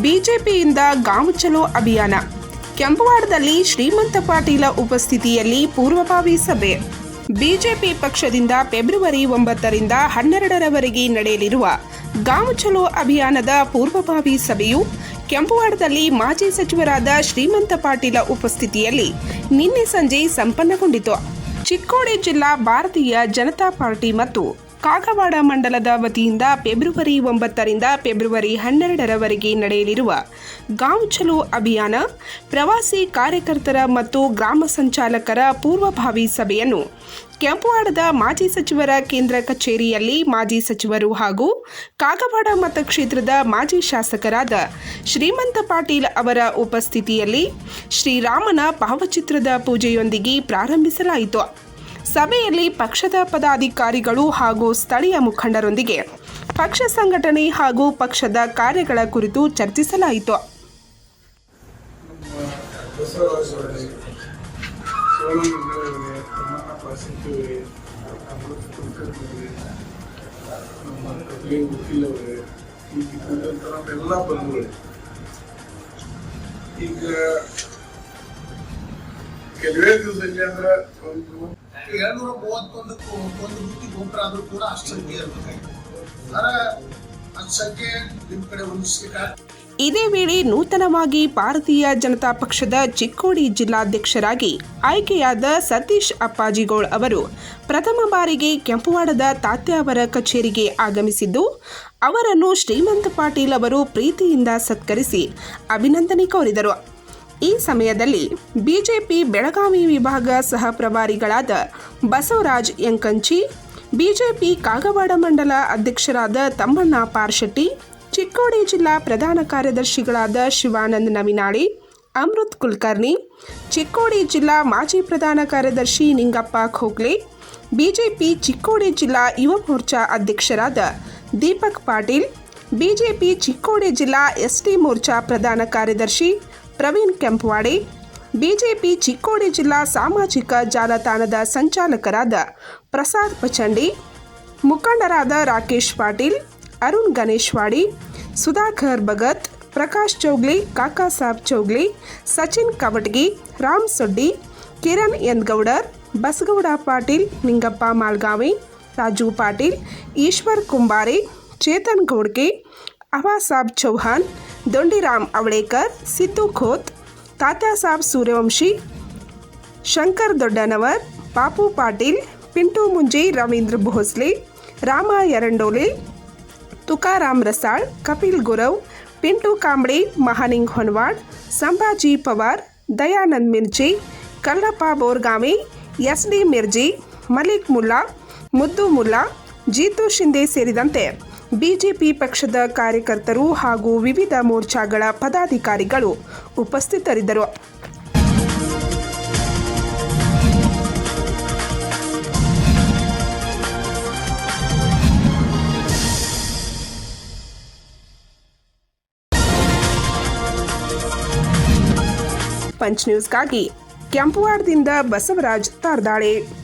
ಬಿಜೆಪಿಯಿಂದ ಗಾಮುಚಲೋ ಚಲೋ ಅಭಿಯಾನ. ಕೆಂಪವಾಡದಲ್ಲಿ ಶ್ರೀಮಂತ ಪಾಟೀಲ ಉಪಸ್ಥಿತಿಯಲ್ಲಿ ಪೂರ್ವಭಾವಿ ಸಭೆ. ಬಿಜೆಪಿ ಪಕ್ಷದಿಂದ ಫೆಬ್ರವರಿ ಒಂಬತ್ತರಿಂದ ಹನ್ನೆರಡರವರೆಗೆ ನಡೆಯಲಿರುವ ಗಾಮುಚಲೋ ಅಭಿಯಾನದ ಪೂರ್ವಭಾವಿ ಸಭೆಯು ಕೆಂಪವಾಡದಲ್ಲಿ ಮಾಜಿ ಸಚಿವರಾದ ಶ್ರೀಮಂತ ಪಾಟೀಲ ಉಪಸ್ಥಿತಿಯಲ್ಲಿ ನಿನ್ನೆ ಸಂಜೆ ಸಂಪನ್ನಗೊಂಡಿತು. ಚಿಕ್ಕೋಡಿ ಜಿಲ್ಲಾ ಭಾರತೀಯ ಜನತಾ ಪಾರ್ಟಿ ಮತ್ತು ಕಾಗವಾಡ ಮಂಡಲದ ವತಿಯಿಂದ ಫೆಬ್ರವರಿ ಒಂಬತ್ತರಿಂದ ಫೆಬ್ರವರಿ ಹನ್ನೆರಡರವರೆಗೆ ನಡೆಯಲಿರುವ ಗಾಂವ್ ಚಲೋ ಅಭಿಯಾನ, ಪ್ರವಾಸಿ ಕಾರ್ಯಕರ್ತರ ಮತ್ತು ಗ್ರಾಮ ಸಂಚಾಲಕರ ಪೂರ್ವಭಾವಿ ಸಭೆಯನ್ನು ಕೆಂಪುವಾಡದ ಮಾಜಿ ಸಚಿವರ ಕೇಂದ್ರ ಕಚೇರಿಯಲ್ಲಿ ಮಾಜಿ ಸಚಿವರು ಹಾಗೂ ಕಾಗವಾಡ ಮತಕ್ಷೇತ್ರದ ಮಾಜಿ ಶಾಸಕರಾದ ಶ್ರೀಮಂತ ಪಾಟೀಲ್ ಅವರ ಉಪಸ್ಥಿತಿಯಲ್ಲಿ ಶ್ರೀರಾಮನ ಭಾವಚಿತ್ರದ ಪೂಜೆಯೊಂದಿಗೆ ಪ್ರಾರಂಭಿಸಲಾಯಿತು. ಸಭೆಯಲ್ಲಿ ಪಕ್ಷದ ಪದಾಧಿಕಾರಿಗಳು ಹಾಗೂ ಸ್ಥಳೀಯ ಮುಖಂಡರೊಂದಿಗೆ ಪಕ್ಷ ಸಂಘಟನೆ ಹಾಗೂ ಪಕ್ಷದ ಕಾರ್ಯಗಳ ಕುರಿತು ಚರ್ಚಿಸಲಾಯಿತು. ಈಗ ಕೆಲವೇ ದಿವಸದಲ್ಲಿ ಅಂದ್ರೆ ಒಂದು ಎರಡ್ನೂರ ಮೂವತ್ತೊಂದಕ್ಕೂ ಒಂದು ಗೋಪುರ ಆದ್ರೂ ಕೂಡ ಅಷ್ಟು ಸಂಖ್ಯೆ ಅಷ್ಟು ಸಂಖ್ಯೆ ನಿಮ್ಮ ಕಡೆ ಇದೇ ವೇಳೆ ನೂತನವಾಗಿ ಭಾರತೀಯ ಜನತಾ ಪಕ್ಷದ ಚಿಕ್ಕೋಡಿ ಜಿಲ್ಲಾಧ್ಯಕ್ಷರಾಗಿ ಆಯ್ಕೆಯಾದ ಸತೀಶ್ ಅಪ್ಪಾಜಿಗೋಳ್ ಅವರು ಪ್ರಥಮ ಬಾರಿಗೆ ಕೆಂಪುವಾಡದ ತಾತ್ಯ ಅವರ ಕಚೇರಿಗೆ ಆಗಮಿಸಿದ್ದು, ಅವರನ್ನು ಶ್ರೀಮಂತ ಪಾಟೀಲ್ ಅವರು ಪ್ರೀತಿಯಿಂದ ಸತ್ಕರಿಸಿ ಅಭಿನಂದನೆ ಕೋರಿದರು. ಈ ಸಮಯದಲ್ಲಿ ಬಿಜೆಪಿ ಬೆಳಗಾವಿ ವಿಭಾಗ ಸಹ ಪ್ರಭಾರಿಗಳಾದ ಬಸವರಾಜ್ ಯಂಕಂಚಿ ಬಿಜೆಪಿ ಕಾಗವಾಡ ಮಂಡಲ ಅಧ್ಯಕ್ಷರಾದ ತಮ್ಮಣ್ಣ ಪಾರ್ಶೆಟ್ಟಿ, ಚಿಕ್ಕೋಡಿ ಜಿಲ್ಲಾ ಪ್ರಧಾನ ಕಾರ್ಯದರ್ಶಿಗಳಾದ ಶಿವಾನಂದ್ ನವಿನಾಳಿ, ಅಮೃತ್ ಕುಲಕರ್ಣಿ, ಚಿಕ್ಕೋಡಿ ಜಿಲ್ಲಾ ಮಾಜಿ ಪ್ರಧಾನ ಕಾರ್ಯದರ್ಶಿ ನಿಂಗಪ್ಪ ಖೋಗ್ಲೆ, ಬಿಜೆಪಿ ಚಿಕ್ಕೋಡಿ ಜಿಲ್ಲಾ ಯುವ ಮೋರ್ಚಾ ಅಧ್ಯಕ್ಷರಾದ ದೀಪಕ್ ಪಾಟೀಲ್, ಬಿಜೆಪಿ ಚಿಕ್ಕೋಡಿ ಜಿಲ್ಲಾ ಎಸ್ಟಿ ಮೋರ್ಚಾ ಪ್ರಧಾನ ಕಾರ್ಯದರ್ಶಿ ಪ್ರವೀಣ್ ಕೆಂಪವಾಡಿ, ಬಿಜೆಪಿ ಚಿಕ್ಕೋಡಿ ಜಿಲ್ಲಾ ಸಾಮಾಜಿಕ ಜಾಲತಾಣದ ಸಂಚಾಲಕರಾದ ಪ್ರಸಾದ್ ಪಚಂಡಿ, ಮುಖಂಡರಾದ ರಾಕೇಶ್ ಪಾಟೀಲ್, ಅರುಣ್ ಗಣೇಶ್ವಾಡಿ, ಸುಧಾಕರ್ ಭಗತ್, ಪ್ರಕಾಶ್ ಚೌಗ್ಲಿ, ಕಾಕಾ ಸಾಬ್ ಚೌಗ್ಲಿ, ಸಚಿನ್ ಕವಟಗಿ, ರಾಮ್ ಸೊಡ್ಡಿ, ಕಿರಣ್ ಯನ್ಗೌಡರ್ ಬಸಗೌಡ ಪಾಟೀಲ್, ನಿಂಗಪ್ಪ ಮಾಲ್ಗಾವಿ, ರಾಜು ಪಾಟೀಲ್, ಈಶ್ವರ್ ಕುಂಬಾರಿ, ಚೇತನ್ ಗೌಡ್ಗೆ ಅವಾಸಾಬ್ ಚೌಹಾನ್ ದೊಂಡಿರಾಮ್ ಅವಳೇಕರ್, ಸಿದ್ದು ಖೋತ್ ತಾತ್ಯಾಸಾಬ್ ಸೂರ್ಯವಂಶಿ, ಶಂಕರ್ ದೊಡ್ಡನವರ್, ಪಾಪು ಪಾಟೀಲ್, ಪಿಂಟು ಮುಂಜಿ, ರವೀಂದ್ರ ಭೋಸ್ಲೆ, ರಾಮ ಯರಂಡೋಲೆ ತುಕಾರಾಮ್ ರಸಾಳ್, ಕಪಿಲ್ ಗುರವ್, ಪಿಂಟು ಕಾಂಬ್ಳೆ, ಮಹಾನಿಂಗ್ ಹೊನ್ವಾಡ್ ಸಂಭಾಜಿ ಪವಾರ್, ದಯಾನಂದ್ ಮಿರ್ಜಿ, ಕಲ್ಲಪ್ಪ ಬೋರ್ಗಾಮಿ, ಎಸ್ ಡಿ ಮಿರ್ಜಿ, ಮಲಿಕ್ ಮುಲ್ಲಾ, ಮುದ್ದು ಮುಲ್ಲಾ, ಜೀತು ಶಿಂದೆ ಸೇರಿದಂತೆ. ಬಿಜೆಪಿ ಪಕ್ಷದ ಕಾರ್ಯಕರ್ತರು ಹಾಗೂ ವಿವಿಧ ಮೋರ್ಚಾಗಳ ಪದಾಧಿಕಾರಿಗಳು ಉಪಸ್ಥಿತರಿದ್ದರು. ಪಂಚ್ ನ್ಯೂಸ್ಗಾಗಿ ಕೆಂಪುವಾಡದಿಂದ ಬಸವರಾಜ್ ತಾರ್ದಾಳೆ.